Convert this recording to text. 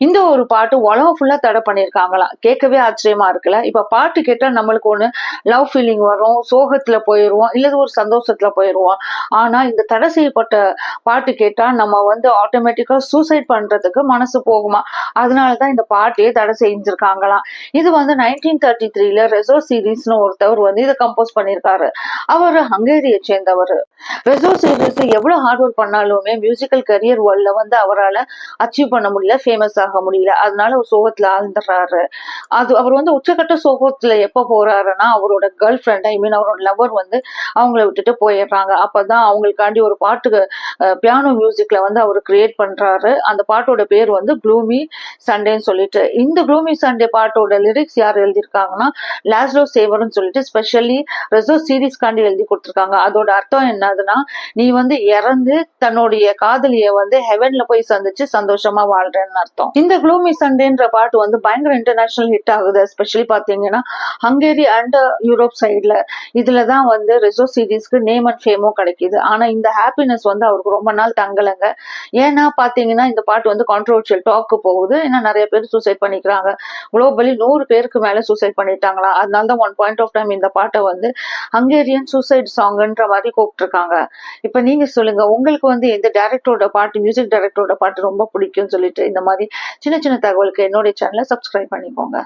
இந்த ஒரு பாட்டு உலகம் ஃபுல்லா தடை பண்ணியிருக்காங்களாம் கேட்கவே ஆச்சரியமா இருக்குல்ல? இப்ப பாட்டு கேட்டா நம்மளுக்கு ஒண்ணு லவ் ஃபீலிங் வரும் சோகத்துல போயிடுவோம் இல்லது ஒரு சந்தோஷத்துல போயிடுவோம் ஆனா இந்த தடை செய்யப்பட்ட பாட்டு கேட்டா நம்ம வந்து ஆட்டோமேட்டிக்கா சூசைட் பண்றதுக்கு மனசு போகுமா? அதனாலதான் இந்த பாட்டையே தடை செஞ்சிருக்காங்களாம். இது வந்து நைன்டீன் தேர்ட்டி த்ரீல ரெசோ சீரீஸ்னு ஒருத்தவர் வந்து இதை கம்போஸ் பண்ணியிருக்காரு. அவர் ஹங்கேரியை சேர்ந்தவர். பெசோஸ் சீரீஸ் எவ்வளவு ஹார்ட் ஒர்க் பண்ணாலுமே மியூசிக்கல் கரியர் வேர்ல்ட்ல வந்து அவரால் அச்சீவ் பண்ண முடியல ஃபேமஸ் ஆக முடியல. அதனால ஒரு சோகத்துல ஆழ்ந்துடுறாரு அது அவர் வந்து உச்சக்கட்ட சோகத்துல எப்ப போறாருன்னா அவரோட கேர்ள் ஃப்ரெண்ட் ஐ மீன் அவரோட லவர் வந்து அவங்கள விட்டுட்டு போயிடுறாங்க. அப்பதான் அவங்களுக்காண்டி ஒரு பாட்டுக்கு பியானோ மியூசிக்ல வந்து அவர் கிரியேட் பண்றாரு. அந்த பாட்டோட பேர் வந்து க்ளூமி சண்டேன்னு சொல்லிட்டு. இந்த க்ளூமி சண்டே பாட்டோட லிரிக்ஸ் யார் எழுதியிருக்காங்கன்னா லாஸ்லோ சேவர்னு சொல்லிட்டு ஸ்பெஷலி ரெசோ சீரீஸ்காண்டி எழுதி கொடுத்துருக்காங்க. அதோட அர்த்தம் என்னதுன்னா நீ வந்து இறந்து தன்னுடைய காதலிய வந்து ஹெவன்ல போய் சந்திச்சு சந்தோஷமா வாழ்றேன்னு அர்த்தம். இந்த க்ளூமி சண்டேன்ற பாட்டு வந்து பயங்கர இன்டர்நேஷனல் ஹிட் ஆகுது. ஸ்பெஷலி பாத்தீங்கன்னா ஹங்கேரி அண்ட் யூரோப் சைட்ல இதுலதான் வந்து ரெசோ சீரீஸ்க்கு நேம் அண்ட் ஃபேமும் கிடைக்குது. ஆனா இந்த ஹாப்பினஸ் வந்து அவருக்கு ரொம்ப நாள் தங்கலைங்க. ஏன்னா பாத்தீங்கன்னா இந்த பாட்டு வந்து கான்ட்ரவர்ஷியல் டாக்கு போகுது. ஏன்னா நிறைய பேர் சூசைட் பண்ணிக்கிறாங்க. குளோபலி நூறு பேருக்கு மேல சூசைட் பண்ணிட்டாங்களா? அதனால தான் ஒன் பாயிண்ட் ஆஃப் டைம் இந்த பாட்டை வந்து ஹங்கேரியன் சூசைட் சாங்ன்ற மாதிரி கூப்பிட்டுருக்காங்க. இப்ப நீங்க சொல்லுங்க உங்களுக்கு வந்து எந்த டேரக்டரோட பாட்டு மியூசிக் டைரக்டரோட பாட்டு ரொம்ப பிடிக்கும்னு சொல்லிட்டு இந்த மாதிரி சின்ன சின்ன தகவலுக்கு என்னுடைய சேனலை சப்ஸ்கிரைப் பண்ணிக்கோங்க.